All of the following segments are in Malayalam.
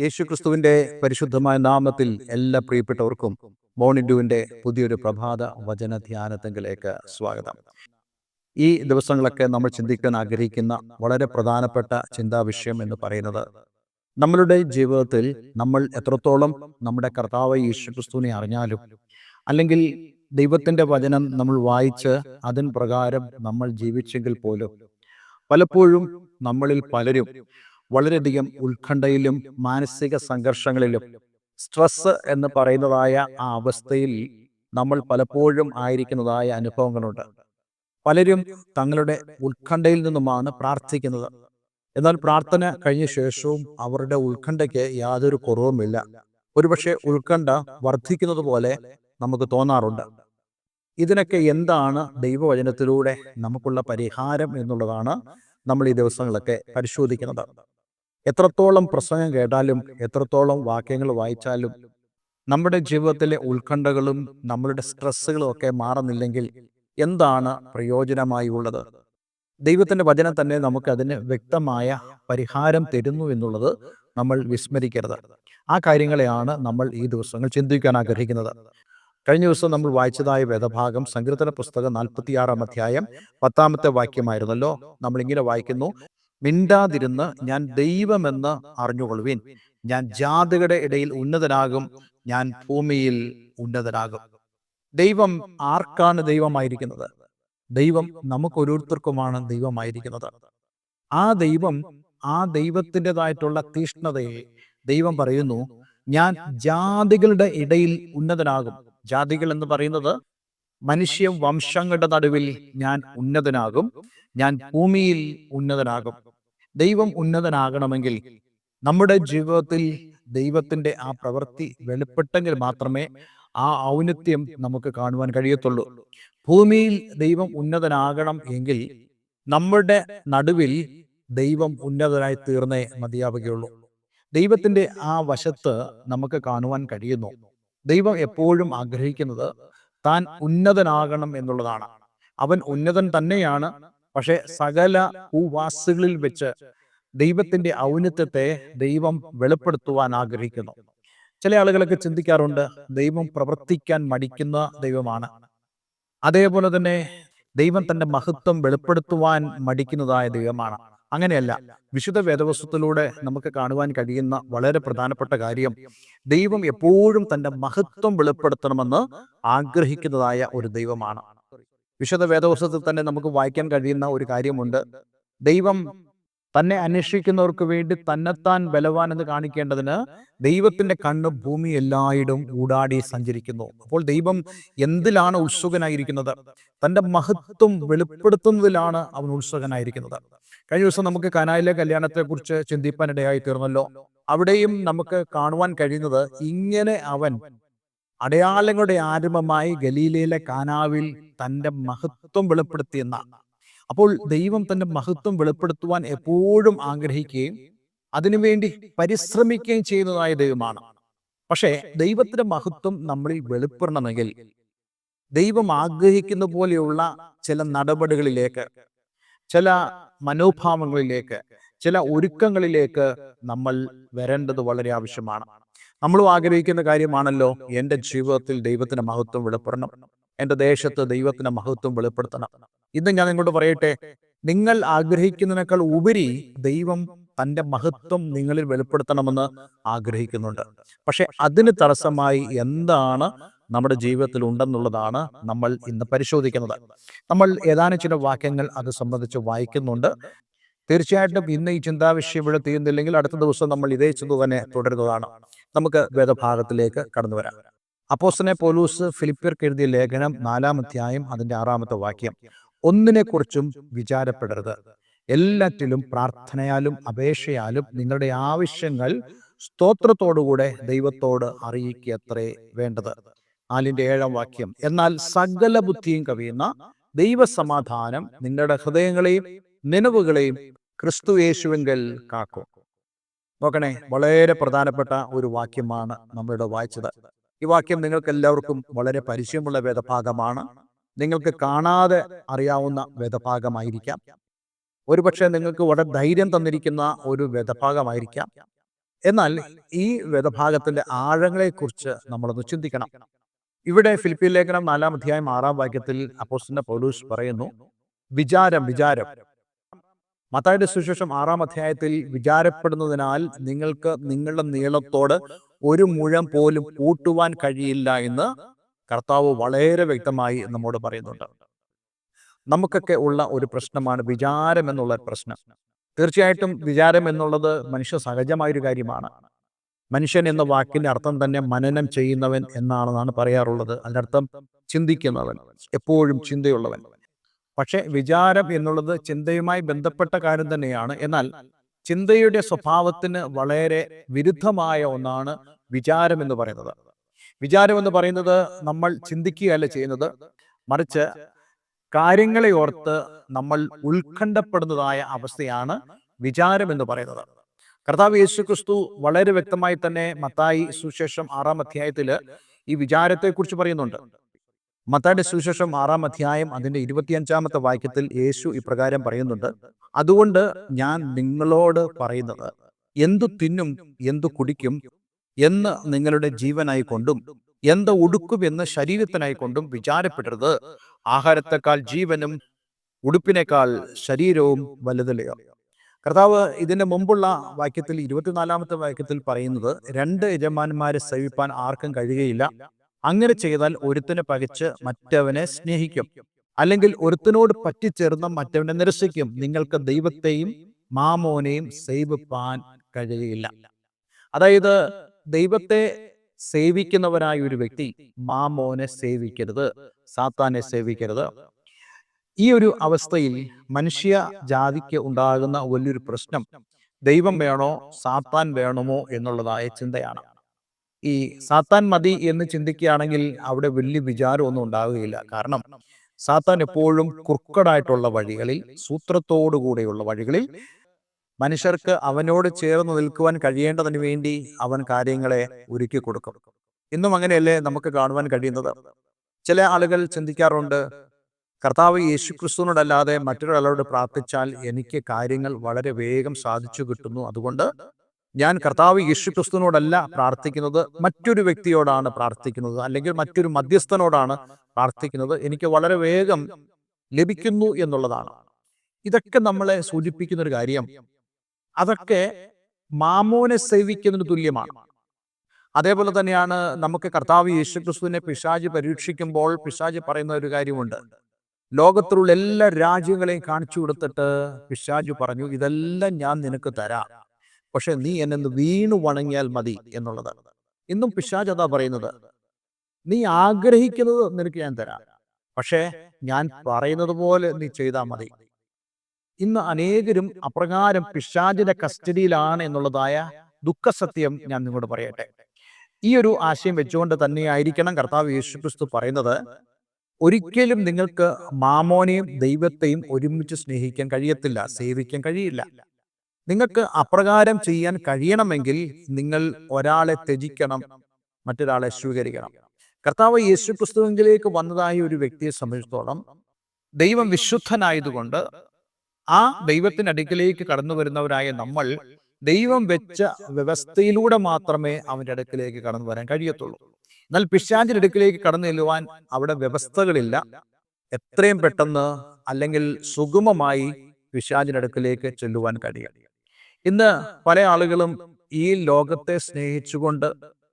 യേശു ക്രിസ്തുവിന്റെ പരിശുദ്ധമായ നാമത്തിൽ എല്ലാ പ്രിയപ്പെട്ടവർക്കും മോണിഡുവിന്റെ പുതിയൊരു പ്രഭാത വചന ധ്യാനത്തെങ്കിലേക്ക് സ്വാഗതം. ഈ ദിവസങ്ങളൊക്കെ നമ്മൾ ചിന്തിക്കാൻ ആഗ്രഹിക്കുന്ന വളരെ പ്രധാനപ്പെട്ട ചിന്താ വിഷയം എന്ന് പറയുന്നത് നമ്മളുടെ ജീവിതത്തിൽ നമ്മൾ എത്രത്തോളം നമ്മുടെ കർത്താവ് യേശുക്രിസ്തുവിനെ അറിഞ്ഞാലും അല്ലെങ്കിൽ ദൈവത്തിന്റെ വചനം നമ്മൾ വായിച്ച് അതിൻ പ്രകാരം നമ്മൾ ജീവിച്ചെങ്കിൽ പോലും പലപ്പോഴും നമ്മളിൽ പലരും വളരെയധികം ഉത്കണ്ഠയിലും മാനസിക സംഘർഷങ്ങളിലും സ്ട്രെസ് എന്ന് പറയുന്നതായ ആ അവസ്ഥയിൽ നമ്മൾ പലപ്പോഴും ആയിരിക്കുന്നതായ അനുഭവങ്ങളുണ്ട്. പലരും തങ്ങളുടെ ഉത്കണ്ഠയിൽ നിന്നുമാണ് പ്രാർത്ഥിക്കുന്നത്. എന്നാൽ പ്രാർത്ഥന കഴിഞ്ഞ ശേഷവും അവരുടെ ഉത്കണ്ഠയ്ക്ക് യാതൊരു കുറവുമില്ല. ഒരുപക്ഷെ ഉത്കണ്ഠ വർദ്ധിക്കുന്നത് പോലെ നമുക്ക് തോന്നാറുണ്ട്. ഇതിനൊക്കെ എന്താണ് ദൈവവചനത്തിലൂടെ നമുക്കുള്ള പരിഹാരം എന്നുള്ളതാണ് നമ്മൾ ഈ ദിവസങ്ങളൊക്കെ പരിശോധിക്കുന്നത്. എത്രത്തോളം പ്രസംഗം കേട്ടാലും എത്രത്തോളം വാക്യങ്ങൾ വായിച്ചാലും നമ്മുടെ ജീവിതത്തിലെ ഉത്കണ്ഠകളും നമ്മളുടെ സ്ട്രെസ്സുകളും ഒക്കെ മാറുന്നില്ലെങ്കിൽ എന്താണ് പ്രയോജനമായി ഉള്ളത്? ദൈവത്തിന്റെ വചനം തന്നെ നമുക്ക് അതിന് വ്യക്തമായ പരിഹാരം തരുന്നു എന്നുള്ളത് നമ്മൾ വിസ്മരിക്കരുത്. ആ കാര്യങ്ങളെയാണ് നമ്മൾ ഈ ദിവസങ്ങൾ ചിന്തിക്കാൻ ആഗ്രഹിക്കുന്നത്. കഴിഞ്ഞ ദിവസം നമ്മൾ വായിച്ചതായ വേദഭാഗം സങ്കീർത്തന പുസ്തകം നാൽപ്പത്തിയാറാം അധ്യായം പത്താമത്തെ വാക്യമായിരുന്നല്ലോ. നമ്മൾ ഇങ്ങനെ വായിക്കുന്നു. മിണ്ടാതിരുന്ന് ഞാൻ ദൈവമെന്ന് അറിഞ്ഞുകൊള്ളുവിൻ. ഞാൻ ജാതികളുടെ ഇടയിൽ ഉന്നതനാകും ഞാൻ ഭൂമിയിൽ ഉന്നതനാകും ദൈവം ആർക്കാണ് ദൈവമായിരിക്കുന്നത്? ദൈവം നമുക്ക് ഓരോരുത്തർക്കുമാണ് ദൈവമായിരിക്കുന്നത്. ആ ദൈവം ആ ദൈവത്തിന്റെതായിട്ടുള്ള തീഷ്ണതയെ ദൈവം പറയുന്നു ഞാൻ ജാതികളുടെ ഇടയിൽ ഉന്നതനാകും. ജാതികൾ എന്ന് പറയുന്നത് മനുഷ്യ വംശങ്ങളുടെ നടുവിൽ ഞാൻ ഉന്നതനാകും. ഞാൻ ഭൂമിയിൽ ഉന്നതനാകും. ദൈവം ഉന്നതനാകണമെങ്കിൽ നമ്മുടെ ജീവിതത്തിൽ ദൈവത്തിന്റെ ആ പ്രവൃത്തി വെളിപ്പെട്ടെങ്കിൽ മാത്രമേ ആ ഔന്നത്യം നമുക്ക് കാണുവാൻ കഴിയത്തുള്ളൂ. ഭൂമിയിൽ ദൈവം ഉന്നതനാകണം എങ്കിൽ നമ്മുടെ നടുവിൽ ദൈവം ഉന്നതനായി തീർന്നേ മതിയാവുകയുള്ളൂ. ദൈവത്തിന്റെ ആ വശത്ത് നമുക്ക് കാണുവാൻ കഴിയുന്നു. ദൈവം എപ്പോഴും ആഗ്രഹിക്കുന്നത് താൻ ഉന്നതനാകണം എന്നുള്ളതാണ്. അവൻ ഉന്നതൻ തന്നെയാണ്. പക്ഷെ സകല ഭൂവാസികളിൽ വെച്ച് ദൈവത്തിന്റെ ഔന്നത്യത്തെ ദൈവം വെളിപ്പെടുത്തുവാൻ ആഗ്രഹിക്കുന്നു. ചില ആളുകളൊക്കെ ചിന്തിക്കാറുണ്ട് ദൈവം പ്രവർത്തിക്കാൻ മടിക്കുന്ന ദൈവമാണ്. അതേപോലെ തന്നെ ദൈവം തന്റെ മഹത്വം വെളിപ്പെടുത്തുവാൻ മടിക്കുന്നതായ ദൈവമാണ്. അങ്ങനെയല്ല. വിശുദ്ധ വേദവസ്തുത്തിലൂടെ നമുക്ക് കാണുവാൻ കഴിയുന്ന വളരെ പ്രധാനപ്പെട്ട കാര്യം ദൈവം എപ്പോഴും തന്റെ മഹത്വം വെളിപ്പെടുത്തണമെന്ന് ആഗ്രഹിക്കുന്നതായ ഒരു ദൈവമാണ്. വിശുദ്ധ വേദവസ്തുത്തിൽ തന്നെ നമുക്ക് വായിക്കാൻ കഴിയുന്ന ഒരു കാര്യമുണ്ട്. ദൈവം തന്നെ അന്വേഷിക്കുന്നവർക്ക് വേണ്ടി തന്നെത്താൻ ബലവാൻ എന്ന് കാണിക്കേണ്ടതിന് ദൈവത്തിന്റെ കണ്ണ് ഭൂമി എല്ലായിടും ഊടാടി സഞ്ചരിക്കുന്നു. അപ്പോൾ ദൈവം എന്തിലാണ് ഉത്സുകനായിരിക്കുന്നത്? തന്റെ മഹത്വം വെളിപ്പെടുത്തുന്നതിലാണ് അവൻ ഉത്സുകനായിരിക്കുന്നത്. കഴിഞ്ഞ ദിവസം നമുക്ക് കനായിലെ കല്യാണത്തെക്കുറിച്ച് ചിന്തിപ്പാനിടയായി തീർന്നല്ലോ. അവിടെയും നമുക്ക് കാണുവാൻ കഴിയുന്നത് ഇങ്ങനെ അവൻ അടയാളങ്ങളുടെ ആരംഭമായി ഗലീലയിലെ കാനാവിൽ തന്റെ മഹത്വം വെളിപ്പെടുത്തിയെന്ന അപ്പോൾ ദൈവം തന്റെ മഹത്വം വെളിപ്പെടുത്തുവാൻ എപ്പോഴും ആഗ്രഹിക്കുകയും അതിനുവേണ്ടി പരിശ്രമിക്കുകയും ചെയ്യുന്നതായ ദൈവമാണ്. പക്ഷേ ദൈവത്തിന്റെ മഹത്വം നമ്മളിൽ വെളിപ്പെടണമെങ്കിൽ ദൈവം ആഗ്രഹിക്കുന്ന പോലെയുള്ള ചില നടപടികളിലേക്ക് ചില മനോഭാവങ്ങളിലേക്ക് ചില ഒരുക്കങ്ങളിലേക്ക് നമ്മൾ വരേണ്ടത് വളരെ ആവശ്യമാണ്. നമ്മളും ആഗ്രഹിക്കുന്ന കാര്യമാണല്ലോ എന്റെ ജീവിതത്തിൽ ദൈവത്തിന്റെ മഹത്വം വെളിപ്പെടണം. എന്റെ ദേശത്ത് ദൈവത്തിന്റെ മഹത്വം വെളിപ്പെടുത്തണം. ഇന്ന് ഞാൻ നിങ്ങളോട് പറയട്ടെ നിങ്ങൾ ആഗ്രഹിക്കുന്നതിനേക്കാൾ ഉപരി ദൈവം തന്റെ മഹത്വം നിങ്ങളിൽ വെളിപ്പെടുത്തണമെന്ന് ആഗ്രഹിക്കുന്നുണ്ട്. പക്ഷെ അതിന് തടസ്സമായി എന്താണ് നമ്മുടെ ജീവിതത്തിൽ ഉണ്ടെന്നുള്ളതാണ് നമ്മൾ ഇന്ന് പരിശോധിക്കുന്നത്. നമ്മൾ ഏതാനും ചില വാക്യങ്ങൾ അത് സംബന്ധിച്ച് വായിക്കുന്നുണ്ട്. തീർച്ചയായിട്ടും ഇന്ന് ഈ ചിന്താവിഷയം ഇവിടെ തീരുന്നില്ലെങ്കിൽ അടുത്ത ദിവസം നമ്മൾ ഇതേ ചിന്ത തന്നെ തുടരുന്നതാണ്. നമുക്ക് വേദഭാഗത്തിലേക്ക് കടന്നു വരാം. അപ്പോസനെ പോലൂസ് ഫിലിപ്പിയർക്ക് എഴുതിയ ലേഖനം നാലാം അധ്യായം അതിന്റെ ആറാമത്തെ വാക്യം. ഒന്നിനെക്കുറിച്ചും വിചാരപ്പെടരുത്. എല്ലാറ്റിലും പ്രാർത്ഥനയാലും അപേക്ഷയാലും നിങ്ങളുടെ ആവശ്യങ്ങൾ സ്തോത്രത്തോടുകൂടെ ദൈവത്തോട് അറിയിക്കത്രേ വേണ്ടത്. നാലിന്റെ ഏഴാം വാക്യം. എന്നാൽ സകല ബുദ്ധിയും കവിയുന്ന ദൈവസമാധാനം നിങ്ങളുടെ ഹൃദയങ്ങളെയും നിലവുകളെയും ക്രിസ്തു യേശുവെങ്കിൽ കാക്കും. നോക്കണേ വളരെ പ്രധാനപ്പെട്ട ഒരു വാക്യമാണ് നമ്മളിവിടെ വായിച്ചത്. ഈ വാക്യം നിങ്ങൾക്ക് എല്ലാവർക്കും വളരെ പരിചയമുള്ള വേദഭാഗമാണ്. നിങ്ങൾക്ക് കാണാതെ അറിയാവുന്ന വേദഭാഗമായിരിക്കാം. ഒരുപക്ഷെ നിങ്ങൾക്ക് വളരെ ധൈര്യം തന്നിരിക്കുന്ന ഒരു വേദഭാഗമായിരിക്കാം. എന്നാൽ ഈ വേദഭാഗത്തിന്റെ ആഴങ്ങളെക്കുറിച്ച് നമ്മളൊന്ന് ചിന്തിക്കണം. ഇവിടെ ഫിലിപ്പീൻ ലേഖനം നാലാം അധ്യായം ആറാം വാക്യത്തിൽ അപ്പോസ്തലൻ പൗലൂസ് പറയുന്നു വിചാരം വിചാരം. മത്തായുടെ സുശേഷം ആറാം അധ്യായത്തിൽ വിചാരപ്പെടുന്നതിനാൽ നിങ്ങൾക്ക് നിങ്ങളുടെ നീളത്തോട് ഒരു മുഴം പോലും കൂട്ടുവാൻ കഴിയില്ല എന്ന് കർത്താവ് വളരെ വ്യക്തമായി നമ്മോട് പറയുന്നുണ്ട്. നമുക്കൊക്കെ ഉള്ള ഒരു പ്രശ്നമാണ് വിചാരം എന്നുള്ള പ്രശ്നം. തീർച്ചയായിട്ടും വിചാരം എന്നുള്ളത് മനുഷ്യ സഹജമായൊരു കാര്യമാണ്. മനുഷ്യൻ എന്ന വാക്കിന്റെ അർത്ഥം തന്നെ മനനം ചെയ്യുന്നവൻ എന്നാണെന്നാണ് പറയാറുള്ളത്. അതിനർത്ഥം ചിന്തിക്കുന്നവൻ എപ്പോഴും ചിന്തയുള്ളവൻ. പക്ഷേ വിചാരം എന്നുള്ളത് ചിന്തയുമായി ബന്ധപ്പെട്ട കാര്യം തന്നെയാണ്. എന്നാൽ ചിന്തയുടെ സ്വഭാവത്തിന് വളരെ വിരുദ്ധമായ ഒന്നാണ് വിചാരം എന്ന് പറയുന്നത്. വിചാരം എന്ന് പറയുന്നത് നമ്മൾ ചിന്തിക്കുകയല്ല ചെയ്യുന്നത്. മറിച്ച് കാര്യങ്ങളെ ഓർത്ത് നമ്മൾ ഉത്കണ്ഠപ്പെടുന്നതായ അവസ്ഥയാണ് വിചാരം എന്ന് പറയുന്നത്. കർത്താവ് യേശു ക്രിസ്തു വളരെ വ്യക്തമായി തന്നെ മത്തായി സുശേഷം ആറാം അധ്യായത്തിൽ ഈ വിചാരത്തെക്കുറിച്ച് പറയുന്നുണ്ട്. മത്തായുടെ സുവിശേഷം ആറാം അധ്യായം അതിന്റെ ഇരുപത്തിയഞ്ചാമത്തെ വാക്യത്തിൽ യേശു ഇപ്രകാരം പറയുന്നുണ്ട് അതുകൊണ്ട് ഞാൻ നിങ്ങളോട് പറയുന്നത് എന്തു തിന്നും എന്തു കുടിക്കും എന്ന് നിങ്ങളുടെ ജീവനായി കൊണ്ടും എന്ത് ഉടുക്കും എന്ന് ശരീരത്തിനായി കൊണ്ടും വിചാരപ്പെടരുത്. ആഹാരത്തെക്കാൾ ജീവനും ഉടുപ്പിനേക്കാൾ ശരീരവും വലുതല്ലയോ? കർത്താവ് ഇതിന്റെ മുമ്പുള്ള വാക്യത്തിൽ ഇരുപത്തിനാലാമത്തെ വാക്യത്തിൽ പറയുന്നത് രണ്ട് യജമാന്മാരെ സേവിപ്പാൻ ആർക്കും കഴിയുകയില്ല. അങ്ങനെ ചെയ്താൽ ഒരുത്തിനെ പകച്ച് മറ്റവനെ സ്നേഹിക്കും. അല്ലെങ്കിൽ ഒരുത്തിനോട് പറ്റിച്ചേർന്ന മറ്റവനെ നിരസിക്കും. നിങ്ങൾക്ക് ദൈവത്തെയും മാമോനെയും സേവിപ്പാൻ കഴിയില്ല. അതായത് ദൈവത്തെ സേവിക്കുന്നവനായ ഒരു വ്യക്തി മാമോനെ സേവിക്കരുത് സാത്താനെ സേവിക്കരുത്. ഈ ഒരു അവസ്ഥയിൽ മനുഷ്യ ജാതിക്ക് ഉണ്ടാകുന്ന വലിയൊരു പ്രശ്നം ദൈവം വേണോ സാത്താൻ വേണമോ എന്നുള്ളതായ ചിന്തയാണ്. ഈ സാത്താൻ മതി എന്ന് ചിന്തിക്കുകയാണെങ്കിൽ അവിടെ വലിയ വിചാരമൊന്നും ഉണ്ടാവുകയില്ല. കാരണം സാത്താൻ എപ്പോഴും കുർക്കടായിട്ടുള്ള വഴികളിൽ സൂത്രത്തോടുകൂടെയുള്ള വഴികളിൽ മനുഷ്യർക്ക് അവനോട് ചേർന്ന് നിൽക്കുവാൻ കഴിയേണ്ടതിന് വേണ്ടി അവൻ കാര്യങ്ങളെ ഒരുക്കി കൊടുക്കും. ഇന്നും അങ്ങനെയല്ലേ നമുക്ക് കാണുവാൻ കഴിയുന്നത്? ചില ആളുകൾ ചിന്തിക്കാറുണ്ട് കർത്താവ് യേശു ക്രിസ്തുവിനോടല്ലാതെ മറ്റൊരാളോട് പ്രാർത്ഥിച്ചാൽ എനിക്ക് കാര്യങ്ങൾ വളരെ വേഗം സാധിച്ചു കിട്ടുന്നു. അതുകൊണ്ട് ഞാൻ കർത്താവ് യേശു ക്രിസ്തുവിനോടല്ല പ്രാർത്ഥിക്കുന്നത് മറ്റൊരു വ്യക്തിയോടാണ് പ്രാർത്ഥിക്കുന്നത് അല്ലെങ്കിൽ മറ്റൊരു മധ്യസ്ഥനോടാണ് പ്രാർത്ഥിക്കുന്നത്. എനിക്ക് വളരെ വേഗം ലഭിക്കുന്നു എന്നുള്ളതാണ്. ഇതൊക്കെ നമ്മളെ സൂചിപ്പിക്കുന്ന ഒരു കാര്യം. അതൊക്കെ മാമോനെ സേവിക്കുന്നതിന് തുല്യമാണ്. അതേപോലെ തന്നെയാണ് നമുക്ക് കർത്താവ് യേശു ക്രിസ്തുവിനെ പിശാജ് പരീക്ഷിക്കുമ്പോൾ പിശാജ് പറയുന്ന ഒരു കാര്യമുണ്ട്. ലോകത്തിലുള്ള എല്ലാ രാജ്യങ്ങളെയും കാണിച്ചു കൊടുത്തിട്ട് പിശാജ് പറഞ്ഞു ഇതെല്ലാം ഞാൻ നിനക്ക് തരാം. പക്ഷെ നീ എന്നെ വീണു വണങ്ങിയാൽ മതി എന്നുള്ളതാണ്. ഇന്നും പിശാജ് അതാ പറയുന്നത്. നീ ആഗ്രഹിക്കുന്നത് നിനക്ക് ഞാൻ തരാം. പക്ഷേ ഞാൻ പറയുന്നത് പോലെ നീ ചെയ്താൽ മതി. ഇന്ന് അനേകരും അപ്രകാരം പിശാജിന്റെ കസ്റ്റഡിയിലാണ് എന്നുള്ളതായ ദുഃഖസത്യം ഞാൻ നിങ്ങളോട് പറയട്ടെ. ഈ ഒരു ആശയം വെച്ചുകൊണ്ട് തന്നെയായിരിക്കണം കർത്താവ് യേശുക്രിസ്തു പറയുന്നത്. ഒരിക്കലും നിങ്ങൾക്ക് മാമോനെയും ദൈവത്തെയും ഒരുമിച്ച് സ്നേഹിക്കാൻ കഴിയത്തില്ല സേവിക്കാൻ കഴിയില്ല. നിങ്ങൾക്ക് അപ്രകാരം ചെയ്യാൻ കഴിയണമെങ്കിൽ നിങ്ങൾ ഒരാളെ ത്യജിക്കണം മറ്റൊരാളെ സ്വീകരിക്കണം. കർത്താവ് യേശു ക്രിസ്തുവിലേക്ക് വന്നതായ ഒരു വ്യക്തിയെ സംബന്ധിച്ചിടത്തോളം ദൈവം വിശുദ്ധനായതുകൊണ്ട് ആ ദൈവത്തിനടുക്കിലേക്ക് കടന്നു വരുന്നവരായ നമ്മൾ ദൈവം വെച്ച വ്യവസ്ഥയിലൂടെ മാത്രമേ അവന്റെ അടുക്കിലേക്ക് കടന്നു വരാൻ കഴിയത്തുള്ളൂ. എന്നാൽ പിശാചിന്റെ അടുക്കിലേക്ക് കടന്നു നിൽവാൻ അവിടെ വ്യവസ്ഥകളില്ല. എത്രയും പെട്ടെന്ന് അല്ലെങ്കിൽ സുഗമമായി പിശാചിന്റെ അടുക്കിലേക്ക് ചെല്ലുവാൻ കഴിയും. ഇന്ന് പല ആളുകളും ഈ ലോകത്തെ സ്നേഹിച്ചുകൊണ്ട്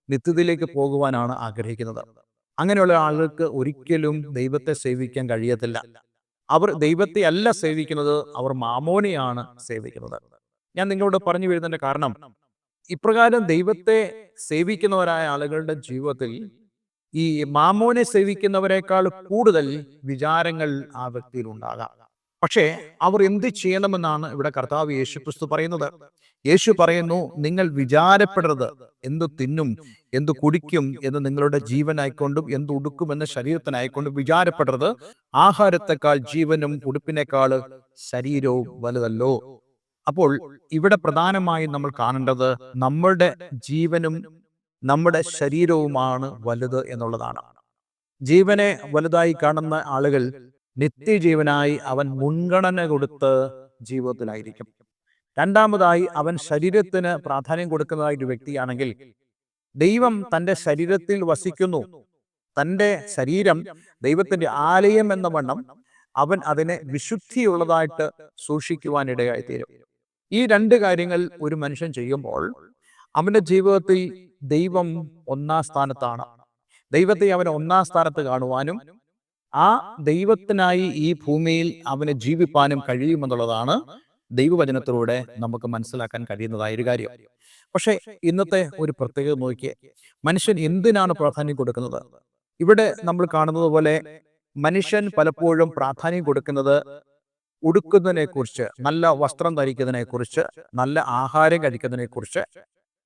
നിത്യതയിലേക്ക് പോകുവാനാണ് ആഗ്രഹിക്കുന്നത്. അങ്ങനെയുള്ള ആളുകൾക്ക് ഒരിക്കലും ദൈവത്തെ സേവിക്കാൻ കഴിയത്തില്ല. അവർ ദൈവത്തെ അല്ല സേവിക്കുന്നത് അവർ മാമോനെയാണ് സേവിക്കുന്നത്. ഞാൻ നിങ്ങളോട് പറഞ്ഞു വരുന്നതിന്റെ കാരണം ഇപ്രകാരം ദൈവത്തെ സേവിക്കുന്നവരായ ആളുകളുടെ ജീവിതത്തിൽ ഈ മാമോനെ സേവിക്കുന്നവരെക്കാൾ കൂടുതൽ വിചാരങ്ങൾ ആ വ്യക്തിയിൽ ഉണ്ടാകാം. പക്ഷേ അവർ എന്ത് ചെയ്യണമെന്നാണ് ഇവിടെ കർത്താവ് യേശു ക്രിസ്തു പറയുന്നത്. യേശു പറയുന്നു നിങ്ങൾ വിചാരപ്പെടരുത്. എന്ത് തിന്നും എന്ത് കുടിക്കും എന്ന് നിങ്ങളുടെ ജീവനായിക്കൊണ്ടും എന്ത് ഉടുക്കും എന്ന ശരീരത്തിനായിക്കൊണ്ടും വിചാരപ്പെടരുത്. ആഹാരത്തെക്കാൾ ജീവനും ഉടുപ്പിനേക്കാൾ ശരീരവും വലുതല്ലോ. അപ്പോൾ ഇവിടെ പ്രധാനമായും നമ്മൾ കാണേണ്ടത് നമ്മളുടെ ജീവനും നമ്മുടെ ശരീരവുമാണ് വലുത് എന്നുള്ളതാണ്. ജീവനെ വലുതായി കാണുന്ന ആളുകൾ നിത്യജീവനായി അവൻ മുൻഗണന കൊടുത്ത് ജീവിതത്തിലായിരിക്കും. രണ്ടാമതായി അവൻ ശരീരത്തിന് പ്രാധാന്യം കൊടുക്കുന്നതായിട്ട് ഒരു വ്യക്തിയാണെങ്കിൽ ദൈവം തന്റെ ശരീരത്തിൽ വസിക്കുന്നു. തന്റെ ശരീരം ദൈവത്തിന്റെ ആലയം എന്ന വണ്ണം അവൻ അതിനെ വിശുദ്ധിയുള്ളതായിട്ട് സൂക്ഷിക്കുവാനിടയായി തീരും ഈ രണ്ട് കാര്യങ്ങൾ ഒരു മനുഷ്യൻ ചെയ്യുമ്പോൾ അവന്റെ ജീവിതത്തിൽ ദൈവം ഒന്നാം സ്ഥാനത്താണ്. ദൈവത്തെ അവൻ ഒന്നാം സ്ഥാനത്ത് കാണുവാനും ആ ദൈവത്തിനായി ഈ ഭൂമിയിൽ അവന് ജീവിപ്പാനും കഴിയുമെന്നുള്ളതാണ് ദൈവവചനത്തിലൂടെ നമുക്ക് മനസ്സിലാക്കാൻ കഴിയുന്നതായ ഒരു കാര്യം. പക്ഷേ ഇന്നത്തെ ഒരു പ്രത്യേകത നോക്കിയേ മനുഷ്യൻ എന്തിനാണ് പ്രാധാന്യം കൊടുക്കുന്നത്? ഇവിടെ നമ്മൾ കാണുന്നത് പോലെ മനുഷ്യൻ പലപ്പോഴും പ്രാധാന്യം കൊടുക്കുന്നത് ഉടുക്കുന്നതിനെ കുറിച്ച് നല്ല വസ്ത്രം ധരിക്കുന്നതിനെ കുറിച്ച് നല്ല ആഹാരം കഴിക്കുന്നതിനെ കുറിച്ച്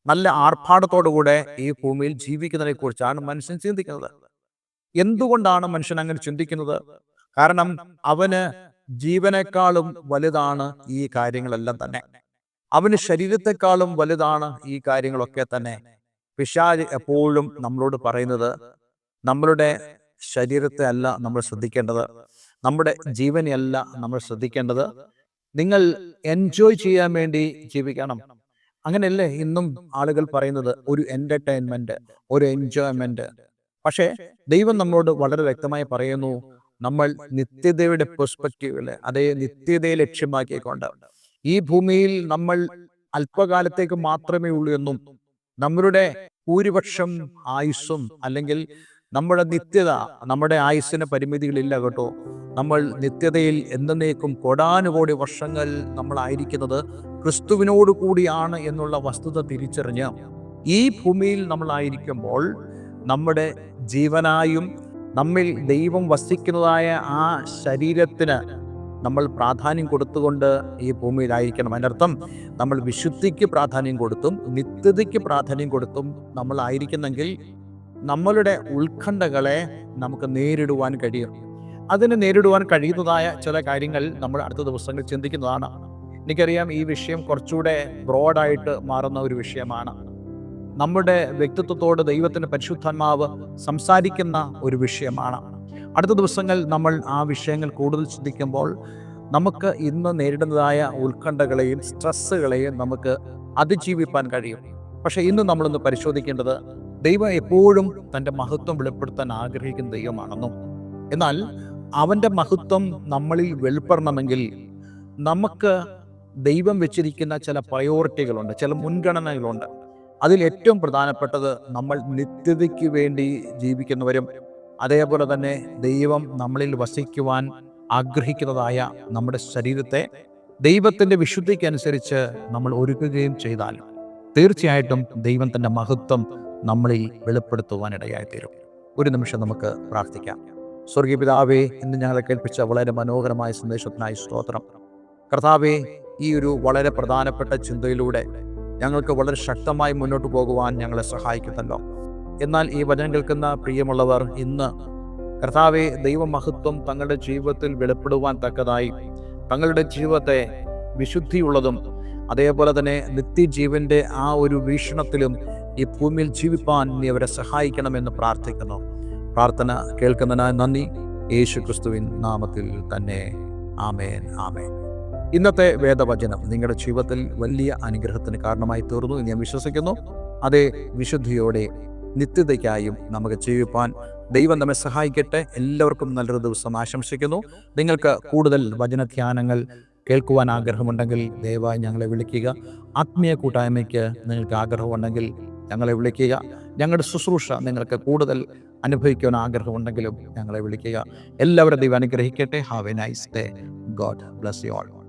നല്ല ആർഭാടത്തോടുകൂടെ ഈ ഭൂമിയിൽ ജീവിക്കുന്നതിനെ കുറിച്ചാണ് മനുഷ്യൻ ചിന്തിക്കുന്നത്. എന്തുകൊണ്ടാണ് മനുഷ്യൻ അങ്ങനെ ചിന്തിക്കുന്നത്? കാരണം അവന് ജീവനേക്കാളും വലുതാണ് ഈ കാര്യങ്ങളെല്ലാം തന്നെ. അവന് ശരീരത്തെക്കാളും വലുതാണ് ഈ കാര്യങ്ങളൊക്കെ തന്നെ. പിശാജ് എപ്പോഴും നമ്മളോട് പറയുന്നത് നമ്മളുടെ ശരീരത്തെ അല്ല നമ്മൾ ശ്രദ്ധിക്കേണ്ടത്. നമ്മുടെ ജീവനെയല്ല നമ്മൾ ശ്രദ്ധിക്കേണ്ടത്. നിങ്ങൾ എൻജോയ് ചെയ്യാൻ വേണ്ടി ജീവിക്കണം. അങ്ങനെയല്ലേ ഇന്നും ആളുകൾ പറയുന്നത്? ഒരു എന്റർടൈൻമെന്റ് ഒരു എൻജോയ്മെന്റ് പക്ഷേ ദൈവം നമ്മളോട് വളരെ വ്യക്തമായി പറയുന്നു നമ്മൾ നിത്യതയുടെ പെർസ്പെക്റ്റീവിൽ അതേ നിത്യതയെ ലക്ഷ്യമാക്കിക്കൊണ്ട്. ഈ ഭൂമിയിൽ നമ്മൾ അല്പകാലത്തേക്ക് മാത്രമേ ഉള്ളൂ എന്നും നമ്മളുടെ ഭൂരിപക്ഷം ആയുസ്സും അല്ലെങ്കിൽ നമ്മുടെ നിത്യത നമ്മുടെ ആയുസ്സിന് പരിമിതികളില്ല കേട്ടോ. നമ്മൾ നിത്യതയിൽ എന്നേക്കും കൊടാനുകോടി വർഷങ്ങൾ നമ്മളായിരിക്കുന്നത് ക്രിസ്തുവിനോട് കൂടിയാണ് എന്നുള്ള വസ്തുത തിരിച്ചറിഞ്ഞ് ഈ ഭൂമിയിൽ നമ്മളായിരിക്കുമ്പോൾ നമ്മുടെ ജീവനായും നമ്മിൽ ദൈവം വസിക്കുന്നതായ ആ ശരീരത്തിന് നമ്മൾ പ്രാധാന്യം കൊടുത്തുകൊണ്ട് ഈ ഭൂമിയിലായിരിക്കണം. അതിനർത്ഥം നമ്മൾ വിശുദ്ധിക്ക് പ്രാധാന്യം കൊടുത്തും നിത്യതയ്ക്ക് പ്രാധാന്യം കൊടുത്തും നമ്മളായിരിക്കുന്നെങ്കിൽ നമ്മളുടെ ഉത്കണ്ഠകളെ നമുക്ക് നേരിടുവാൻ കഴിയും. അതിനെ നേരിടുവാൻ കഴിയുന്നതായ ചില കാര്യങ്ങൾ നമ്മൾ അടുത്ത ദിവസങ്ങൾ ചിന്തിക്കുന്നതാണ്. എനിക്കറിയാം ഈ വിഷയം കുറച്ചുകൂടെ ബ്രോഡായിട്ട് മാറുന്ന ഒരു വിഷയമാണ്. നമ്മുടെ വ്യക്തിത്വത്തോട് ദൈവത്തിന്റെ പരിശുദ്ധാത്മാവ് സംസാരിക്കുന്ന ഒരു വിഷയമാണ്. അടുത്ത ദിവസങ്ങൾ നമ്മൾ ആ വിഷയങ്ങൾ കൂടുതൽ ചിന്തിക്കുമ്പോൾ നമുക്ക് ഇന്ന് നേരിടുന്നതായ ഉത്കണ്ഠകളെയും സ്ട്രെസ്സുകളെയും നമുക്ക് അതിജീവിപ്പാൻ കഴിയും. പക്ഷേ ഇന്ന് നമ്മളൊന്ന് പരിശോധിക്കേണ്ടത് ദൈവം എപ്പോഴും തന്റെ മഹത്വം വെളിപ്പെടുത്താൻ ആഗ്രഹിക്കുന്ന ദൈവമാണെന്നും എന്നാൽ അവന്റെ മഹത്വം നമ്മളിൽ വെളിപ്പെടണമെങ്കിൽ നമുക്ക് ദൈവം വെച്ചിരിക്കുന്ന ചില പ്രയോറിറ്റികളുണ്ട് ചില മുൻഗണനകളുണ്ട്. അതിൽ ഏറ്റവും പ്രധാനപ്പെട്ടത് നമ്മൾ നിത്യതയ്ക്ക് വേണ്ടി ജീവിക്കുന്നവരും അതേപോലെ തന്നെ ദൈവം നമ്മളിൽ വസിക്കുവാൻ ആഗ്രഹിക്കുന്നതായ നമ്മുടെ ശരീരത്തെ ദൈവത്തിന്റെ വിശുദ്ധിക്കനുസരിച്ച് നമ്മൾ ഒരുക്കുകയും ചെയ്താൽ തീർച്ചയായിട്ടും ദൈവം തന്റെ മഹത്വം നമ്മളിൽ വെളിപ്പെടുത്തുവാനിടയായി തീരും ഒരു നിമിഷം നമുക്ക് പ്രാർത്ഥിക്കാം. സ്വർഗീയ പിതാവേ ഇന്ന് ഞങ്ങളെ കേൾപ്പിച്ച വളരെ മനോഹരമായ സന്ദേശത്തിനായി സ്തോത്രം. കർത്താവേ ഈ ഒരു വളരെ പ്രധാനപ്പെട്ട ചിന്തയിലൂടെ ഞങ്ങൾക്ക് വളരെ ശക്തമായി മുന്നോട്ട് പോകുവാൻ ഞങ്ങളെ സഹായിക്കുന്നല്ലോ എന്നാൽ ഈ വചനം കേൾക്കുന്ന പ്രിയമുള്ളവർ ഇന്ന് കർത്താവെ ദൈവമഹത്വം തങ്ങളുടെ ജീവിതത്തിൽ വെളിപ്പെടുവാൻ തക്കതായി. തങ്ങളുടെ ജീവിതത്തെ വിശുദ്ധിയുള്ളതും അതേപോലെ തന്നെ നിത്യജീവന്റെ ആ ഒരു വീക്ഷണത്തിലും ഈ ഭൂമിയിൽ ജീവിപ്പാൻ നീ അവരെ സഹായിക്കണമെന്ന് പ്രാർത്ഥിക്കുന്നു. പ്രാർത്ഥന കേൾക്കുന്നതിനായി നന്ദി. യേശു ക്രിസ്തുവിൻ നാമത്തിൽ തന്നെ. ആമേൻ ആമേൻ. ഇന്നത്തെ വേദവചനം നിങ്ങളുടെ ജീവിതത്തിൽ വലിയ അനുഗ്രഹത്തിന് കാരണമായി തീർന്നു എന്ന് ഞാൻ വിശ്വസിക്കുന്നു. അതേ വിശുദ്ധിയോടെ നിത്യതയ്ക്കായും നമുക്ക് ജീവിപ്പാൻ ദൈവം നമ്മെ സഹായിക്കട്ടെ. എല്ലാവർക്കും നല്ലൊരു ദിവസം ആശംസിക്കുന്നു. നിങ്ങൾക്ക് കൂടുതൽ വചനധ്യാനങ്ങൾ കേൾക്കുവാൻ ആഗ്രഹമുണ്ടെങ്കിൽ ദയവായി ഞങ്ങളെ വിളിക്കുക. ആത്മീയ കൂട്ടായ്മയ്ക്ക് നിങ്ങൾക്ക് ആഗ്രഹമുണ്ടെങ്കിൽ ഞങ്ങളെ വിളിക്കുക. ഞങ്ങളുടെ ശുശ്രൂഷ നിങ്ങൾക്ക് കൂടുതൽ അനുഭവിക്കുവാൻ ആഗ്രഹമുണ്ടെങ്കിലും ഞങ്ങളെ വിളിക്കുക. എല്ലാവരും ദൈവം അനുഗ്രഹിക്കട്ടെ. Have a nice day God bless you all